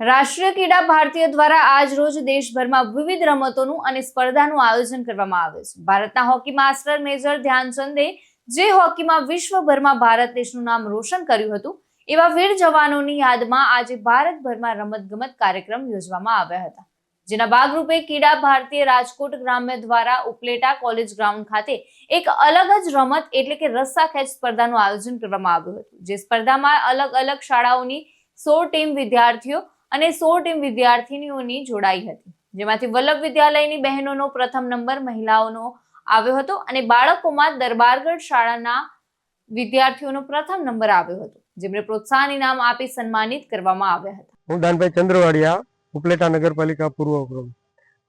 રાષ્ટ્રીય ક્રીડા ભારતીય દ્વારા આજ રોજ દેશભરમાં વિવિધ રમતોનું અને સ્પર્ધાનું આયોજન કરવામાં આવે છે. ભારતના હોકી માસ્ટર મેજર ધ્યાનચંદે જે હોકીમાં વિશ્વભરમાં ભારત દેશનું નામ રોશન કર્યું હતું, એવા વીર જવાનોની યાદમાં આજે ભારતભરમાં રમતગમત કાર્યક્રમ યોજવામાં આવ્યા હતા. જેના ભાગરૂપે ક્રીડા ભારતીય રાજકોટ ગ્રામ્ય દ્વારા ઉપલેટા કોલેજ ગ્રાઉન્ડ ખાતે એક અલગ જ રમત એટલે કે રસ્સા ખેંચ સ્પર્ધાનું આયોજન કરવામાં આવ્યું હતું. જે સ્પર્ધામાં અલગ અલગ શાળાઓની સો ટીમ વિદ્યાર્થીઓ અને સો ટીમ વિદ્યાર્થીનીઓની જોડાઈ હતી. જેમાંથી વલ્લભ વિદ્યાલયની બહેનોનો પ્રથમ નંબર મહિલાઓનો આવ્યો હતો અને બાળકોમાં દરબારગઢ શાળાના વિદ્યાર્થીઓનો પ્રથમ નંબર આવ્યો હતો જેમને પ્રોત્સાહન ઇનામ આપી સન્માનિત કરવામાં આવ્યા હતા. હું દાનભાઈ ચંદ્રવાડિયા, ઉપલેટા નગરપાલિકા પૂર્વ પ્રમુખ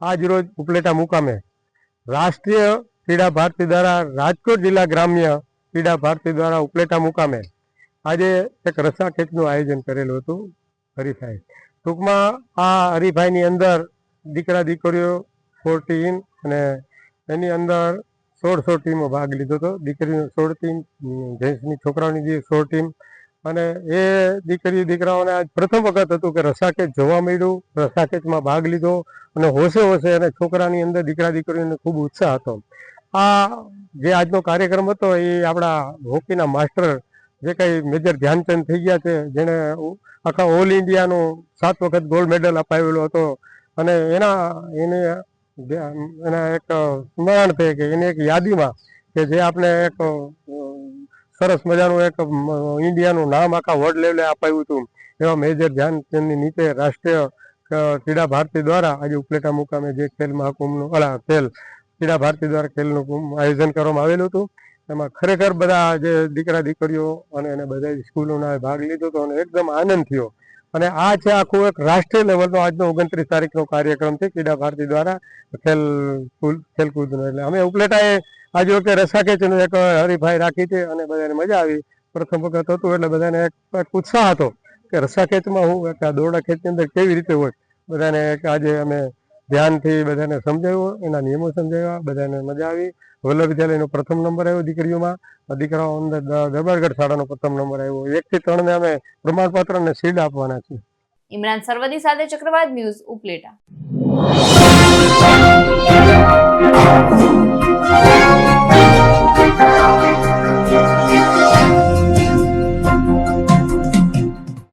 આજ રોજ ઉપલેટા મુકામે રાષ્ટ્રીય ક્રીડા ભારતી દ્વારા રાજકોટ જિલ્લા ગ્રામ્ય ક્રીડા ભારતી દ્વારા ઉપલેટા મુકામે આજે એક ખેંચનું આયોજન કરેલું હતું હરીફાઈ ટૂંકમાં આ હરીફાઈની અંદર દીકરા દીકરીઓ સોળ ટીમ અને એની અંદર સોળસો ટીમો ભાગ લીધો હતો. દીકરીનો સોળ ટીમ જેન્ટ્સની છોકરાઓની જે સોળ ટીમ અને એ દીકરી દીકરાઓને આજ પ્રથમ વખત હતું કે રસાકેચ જોવા મળ્યું. રસાકેચમાં ભાગ લીધો અને હોશે હોશે અને છોકરાની અંદર દીકરા દીકરીઓને ખૂબ ઉત્સાહ હતો. આ જે આજનો કાર્યક્રમ હતો એ આપણા હોકીના માસ્ટર જે કંઈ મેજર ધ્યાનચંદ થઈ ગયા છે, જેણે આખા ઓલ ઇન્ડિયાનો સાત વખત ગોલ્ડ મેડલ અપાવેલો હતો. અને એના, એને એના એક સ્મરણ છે કે એની એક યાદીમાં કે જે આપણે એક સરસ મજાનું એક ઇન્ડિયાનું નામ આખા વર્લ્ડ લેવલે અપાવ્યું હતું. એવા મેજર ધ્યાનચંદની નીચે રાષ્ટ્રીય ક્રીડા ભારતી દ્વારા આજે ઉપલેટા મુકામે જે ખેલ મહાકુંભનું, અલા, ખેલ, ક્રીડા ભારતી દ્વારા ખેલનું આયોજન કરવામાં આવેલું હતું. એમાં ખરેખર બધા જે દીકરા દીકરીઓ અને એને બધા સ્કૂલોના ભાગ લીધો હતો અને એકદમ આનંદ થયો. અને આ છે આખું એક રાષ્ટ્રીય લેવલનો આજનો ઓગણત્રીસ તારીખનો કાર્યક્રમ છે, ક્રીડા ભારતી દ્વારા ખેલ ખેલકૂદનો એટલે અમે ઉપલેટાએ આજે વખતે રસ્સાખેંચનું એક હરીફાઈ રાખી છે અને બધાને મજા આવી. પ્રથમ વખત હતું એટલે બધાને એક ઉત્સાહ હતો કે રસાકેચમાં હું કે દોરડા ખેંચની અંદર કેવી રીતે હોય? બધાને આજે અમે ધ્યાનથી બધાને સમજાવ્યું, એના નિયમો સમજાવ્યા, બધાને મજા આવી. વલ્લભ વિદ્યાલયનો પ્રથમ નંબર આવ્યો દીકરીઓમાં. દીકરાઓ અંદર દરબારગઢ શાળાનો પ્રથમ નંબર આવ્યો. એક થી ત્રણ ને અમે પ્રમાણપત્ર અને સીડ આપવાના છીએ. ઇમરાન સરવદી સાથે ચક્રવાત ન્યૂઝ ઉપલેટા.